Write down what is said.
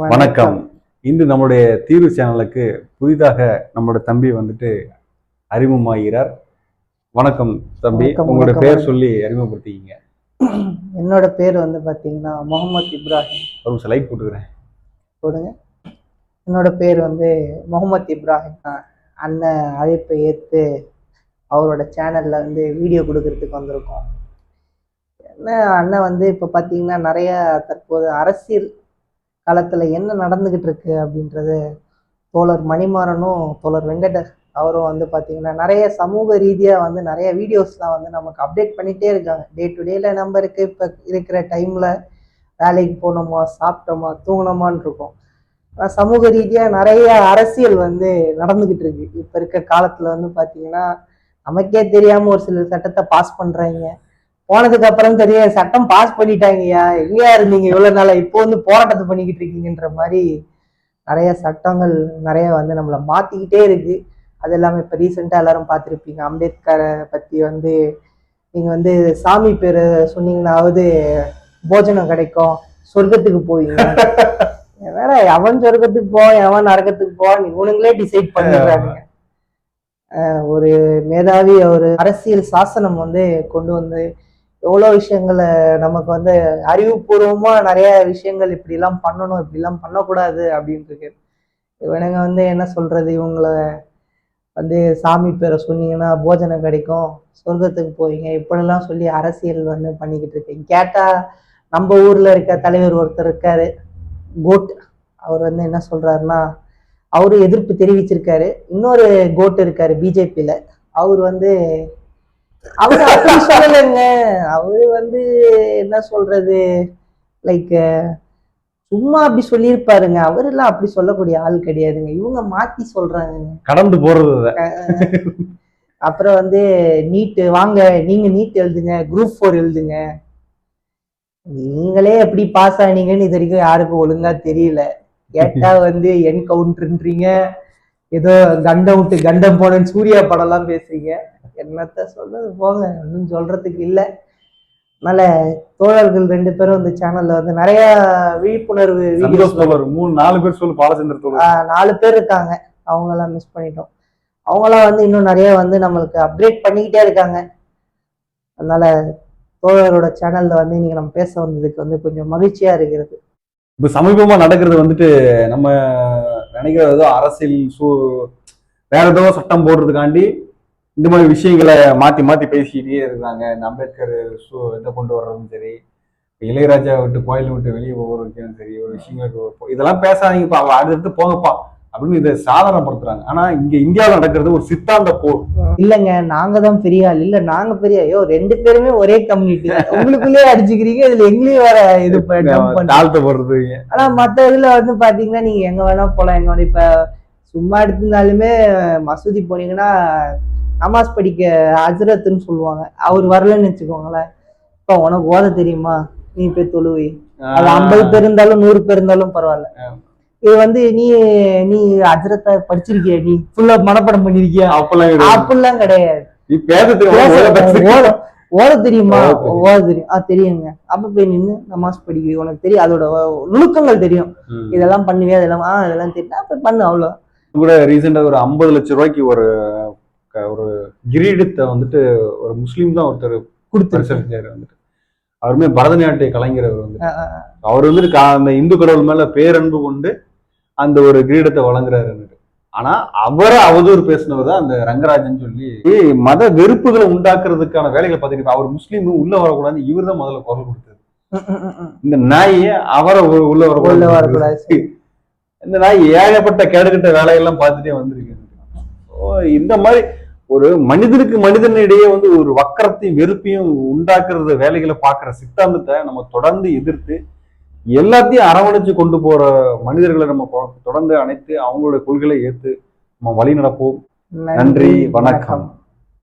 வணக்கம். இன்று நம்முடைய தீர்வு சேனலுக்கு புதிதாக நம்மளோட தம்பி வந்துட்டு அறிமுகமாகிறார். வணக்கம் தம்பி. உங்களோட வணக்கம். சொல்லி அறிமுகப்படுத்திக்கிங்க. என்னோட பேர் வந்து பார்த்தீங்கன்னா முகமது இப்ராஹிம். ஒரு லைட் போட்டுக்கிறேன். கொடுங்க என்னோட பேர் வந்து முகமது இப்ராஹிம். நான் அண்ணன் அழைப்பை ஏற்று அவரோட சேனலில் வந்து வீடியோ கொடுக்கறதுக்கு வந்திருக்கோம். என்ன அண்ணன் வந்து இப்போ பார்த்தீங்கன்னா நிறைய தற்போது அரசியல் காலத்தில் என்ன நடந்துக்கிட்டு இருக்கு அப்படின்றது தோழர் மணிமாறனும் தோழர் வெங்கட அவரும் வந்து பார்த்தீங்கன்னா நிறைய சமூக ரீதியாக வந்து நிறைய வீடியோஸ்லாம் வந்து நமக்கு அப்டேட் பண்ணிகிட்டே இருக்காங்க. டே டு டேல நம்பருக்கு இப்போ இருக்கிற டைமில் வேலைக்கு போனோமா சாப்பிட்டோமா தூங்கினோமான்னு இருக்கும். சமூக ரீதியாக நிறைய அரசியல் வந்து நடந்துக்கிட்டு இருக்கு இப்போ இருக்க காலத்தில் வந்து பார்த்தீங்கன்னா நமக்கே தெரியாமல் ஒரு சில சட்டத்தை பாஸ் பண்ணுறாங்க போனதுக்கு அப்புறம் தெரிய சட்டம் பாஸ் பண்ணிட்டாங்கய்யா. எங்கேயா இருந்தீங்க இவ்வளோ நாளா? இப்போ வந்து போராட்டத்தை பண்ணிக்கிட்டு இருக்கீங்கன்ற மாதிரி நிறைய சட்டங்கள் நிறைய வந்து நம்மளை மாற்றிக்கிட்டே இருக்கு. அது இல்லாமல் இப்போ ரீசெண்டாக எல்லாரும் பார்த்துருப்பீங்க. அம்பேத்கரை பற்றி வந்து நீங்கள் வந்து சாமி பேர் சொன்னீங்கன்னாவது போஜனம் கிடைக்கும். சொர்க்கத்துக்கு போவீங்க. வேற அவன் சொர்க்கத்துக்கு போ எவன் நரகத்துக்கு போ இவனுங்களே டிசைட் பண்ணிடுறாங்க. ஒரு மேதாவி ஒரு அரசியல் சாசனம் வந்து கொண்டு வந்து எவ்வளோ விஷயங்களை நமக்கு வந்து அறிவுபூர்வமாக நிறைய விஷயங்கள் இப்படிலாம் பண்ணணும் இப்படிலாம் பண்ணக்கூடாது அப்படின்ட்டு இருக்கு இவனுங்க வந்து என்ன சொல்கிறது இவங்கள வந்து சாமி பேரை சொன்னீங்கன்னா போஜனம் கிடைக்கும். சொர்க்கத்துக்கு போவீங்க. இப்படிலாம் சொல்லி அரசியல் வந்து பண்ணிக்கிட்டு இருக்கேன். கேட்டால் நம்ம ஊரில் இருக்க தலைவர் ஒருத்தர் இருக்காரு. கோட். அவர் வந்து என்ன சொல்கிறாருன்னா அவரு எதிர்ப்பு தெரிவிச்சிருக்காரு. இன்னொரு கோட் இருக்காரு பிஜேபியில் அவர் வந்து அவரு அப்படி சொல்லலைங்க அவரு வந்து என்ன சொல்றது? லைக் சும்மா அப்படி சொல்லியிருப்பாருங்க. அவரெல்லாம் அப்படி சொல்லக்கூடிய ஆள் கிடையாதுங்க. இவங்க மாத்தி சொல்றாங்க கடந்து போறது. அப்புறம் வந்து நீட்டு வாங்க நீங்க நீட் எழுதுங்க குரூப் ஃபோர் எழுதுங்க. நீங்களே எப்படி பாஸ் ஆனீங்கன்னு இது வரைக்கும் யாருக்கும் ஒழுங்கா தெரியல. கேட்டா வந்து என்கவுண்டர்ன்றீங்க ஏதோ கண்டம் விட்டு கண்டம் போனேன்னு சூர்யா படம்லாம் பேசுறீங்க. என்னத்த சொல்றது? போங்க ஒன்றும் சொல்றதுக்கு இல்லை. அதனால தோழர்கள் ரெண்டு பேரும் இந்த சேனல்ல வந்து நிறைய விழிப்புணர்வு மூணு நாலு பேர் சொல்லு பாலச்சந்திர நாலு பேர் இருக்காங்க. அவங்கெல்லாம் மிஸ் பண்ணிட்டோம். அவங்களாம் வந்து இன்னும் நிறைய வந்து நம்மளுக்கு அப்டேட் பண்ணிக்கிட்டே இருக்காங்க. அதனால தோழரோட சேனல்ல வந்து இன்னைக்கு நம்ம பேச வந்ததுக்கு வந்து கொஞ்சம் மகிழ்ச்சியா இருக்கிறது. இப்ப சமீபமா நடக்கிறது வந்துட்டு நம்ம நினைக்கிறது ஏதோ அரசியல் சூ வேற ஏதோ சட்டம் போடுறதுக்காண்டி இந்த மாதிரி விஷயங்களை மாத்தி மாத்தி பேசிக்கிட்டே இருக்காங்க இந்த அம்பேத்கர் சூ இதை கொண்டு வர்றதும் சரி இளையராஜா விட்டு கோயில் விட்டு வெளியே போகிற வைக்கிறதும் சரி ஒரு விஷயங்களுக்கு இதெல்லாம் பேசாதீங்கப்பா அடுத்தடுத்து போங்கப்பா. அப்படின்னு இதை சாதனைப்படுத்துறாங்க ஆனா இங்க இந்தியாவில் நடக்கிறது ஒரு சித்தாந்த போர். இல்லைங்க நாங்க தான் பெரிய ஆள். இல்ல நாங்க பெரிய ஐயோ ரெண்டு பேருமே ஒரே கம்யூனிட்டி உங்களுக்குள்ளேயே அடிச்சுக்கிறீங்க இதுல எங்களையும் வேற இது ப- dump பண்ணி- தாழ்த்தப்படுறது ஆனா மத்த இதுல வந்து பாத்தீங்கன்னா நீங்க எங்க வேணா போலாம். எங்க வேணா இப்ப சும்மா எடுத்திருந்தாலுமே மசூதி போனீங்கன்னா நமாஸ் படிக்க ஹஜ்ரத்துன்னு சொல்லுவாங்க. அவர் வரலன்னு வச்சுக்கோங்களேன். இப்ப உனக்கு ஓத தெரியுமா? நீ போய் தொழுவை. அது ஐம்பது பேர் இருந்தாலும் நூறு பேர் இருந்தாலும் பரவாயில்ல. இது வந்து நீ நீ அஜரத்தை படிச்சிருக்கிய நீ ஃபுல்லா மனப்பாடம் பண்ணிருக்கியா? அப்பெல்லாம். அப்படிலாம் கிடையாது. பேச தெரியும் ஓத தெரியுமா? ஓத தெரியும். ஓத தெரியும். ஆ தெரியுங்க. அப்ப போய் நின்னு நமாஸ் படிக்க உனக்கு தெரியும். அதோட நுணுக்கங்கள் தெரியும். இதெல்லாம் பண்ணுவியா? இதெல்லாம் ஆ இதெல்லாம் தெரியும். அப்ப பண்ணு அவ்வளோ. கூட ரீசெண்டா ஒரு ஐம்பது லட்சம் ரூபாய்க்கு ஒரு ஒரு கிரீடத்தை வந்துட்டு ஒரு முஸ்லீம் தான் ஒருத்தர் கொடுத்து வந்துட்டு. அவருமே பரதநாட்டிய கலைஞர் அவர் வந்து அவர் வந்துட்டு அந்த இந்து கடவுள் மேல பேரன்பு கொண்டு அந்த ஒரு கிரீடத்தை வழங்குறாரு ஆனா அவரை அவதூறு பேசினவர் தான் அந்த ரங்கராஜன் சொல்லி மத வெறுப்புகளை உண்டாக்குறதுக்கான வேலைகளை பார்த்துட்டு அவர் முஸ்லீம் உள்ள வரக்கூடாது இவர் தான் முதல்ல குரல் கொடுத்தது இந்த நாயை அவரை உள்ள வரக்கூடாது. இந்த நாய் ஏகப்பட்ட கேடுகட்ட வேலையெல்லாம் பார்த்துட்டே வந்திருக்கு இந்த மாதிரி ஒரு மனிதனுக்கு மனிதனிடையே வந்து ஒரு வக்கரத்தையும் வெறுப்பையும் உண்டாக்குறது வேலைகளை பார்க்குற சித்தாந்தத்தை நம்ம தொடர்ந்து எதிர்த்து எல்லாத்தையும் அரவணைச்சு கொண்டு போற மனிதர்களை நம்ம தொடர்ந்து அனைத்து அவங்களுடைய கொள்கைகளை ஏத்து நம்ம வழி நடப்போம் நன்றி, வணக்கம்.